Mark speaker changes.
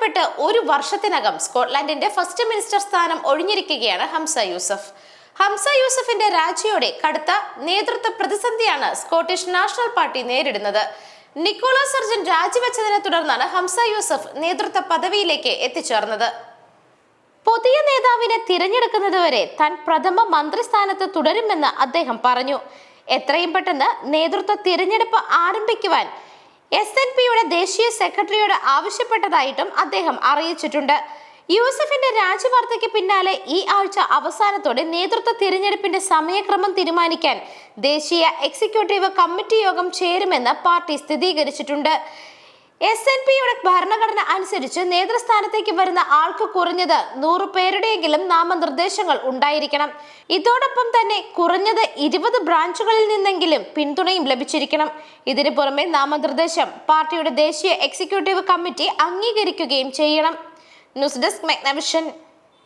Speaker 1: നിയമിക്കപ്പെട്ട് ഒരു വർഷത്തിനകം സ്കോട്ട്ലാൻഡിന്റെ first minister സ്ഥാനം ഒഴിഞ്ഞിരിക്കുകയാണ് ഹംസ യൂസഫ്. ഹംസ യൂസഫിന്റെ രാജിയോടെ കടുത്ത നേതൃത്വ പ്രതിസന്ധിയാണ് സ്കോട്ടിഷ് നാഷണൽ പാർട്ടി നേരിടുന്നത്. നിക്കോളോ സർജൻ രാജിവെച്ചതിനെ തുടർന്നാണ് ഹംസ യൂസഫ് നേതൃത്വ പദവിയിലേക്ക് എത്തിച്ചേർന്നത്. പുതിയ നേതാവിനെ തിരഞ്ഞെടുക്കുന്നതുവരെ താൻ പ്രഥമ മന്ത്രിസ്ഥാനത്ത് തുടരുമെന്ന് അദ്ദേഹം പറഞ്ഞു. എത്രയും പെട്ടെന്ന് നേതൃത്വ തിരഞ്ഞെടുപ്പ് ആരംഭിക്കുവാൻ എസ് എൻ പിയുടെ ദേശീയ സെക്രട്ടറിയോട് ആവശ്യപ്പെട്ടതായിട്ടും അദ്ദേഹം അറിയിച്ചിട്ടുണ്ട്. യൂസഫിന്റെ രാജ്യവാർത്തയ്ക്ക് പിന്നാലെ ഈ ആഴ്ച അവസാനത്തോടെ നേതൃത്വ തിരഞ്ഞെടുപ്പിന്റെ സമയക്രമം തീരുമാനിക്കാൻ ദേശീയ എക്സിക്യൂട്ടീവ് കമ്മിറ്റി യോഗം ചേരുമെന്ന് പാർട്ടി സ്ഥിരീകരിച്ചിട്ടുണ്ട്. എസ് എൻ പിയുടെ ഭരണഘടന അനുസരിച്ച് നേതൃസ്ഥാനത്തേക്ക് വരുന്ന ആൾക്ക് കുറഞ്ഞത് നൂറ് പേരുടെയെങ്കിലും നാമനിർദ്ദേശങ്ങൾ ഉണ്ടായിരിക്കണം. ഇതോടൊപ്പം തന്നെ കുറഞ്ഞത് ഇരുപത് ബ്രാഞ്ചുകളിൽ നിന്നെങ്കിലും പിന്തുണയും ലഭിച്ചിരിക്കണം. ഇതിനു പുറമെ നാമനിർദ്ദേശം പാർട്ടിയുടെ ദേശീയ എക്സിക്യൂട്ടീവ് കമ്മിറ്റി അംഗീകരിക്കുകയും ചെയ്യണം. News desk മെഗ്നവിഷൻ.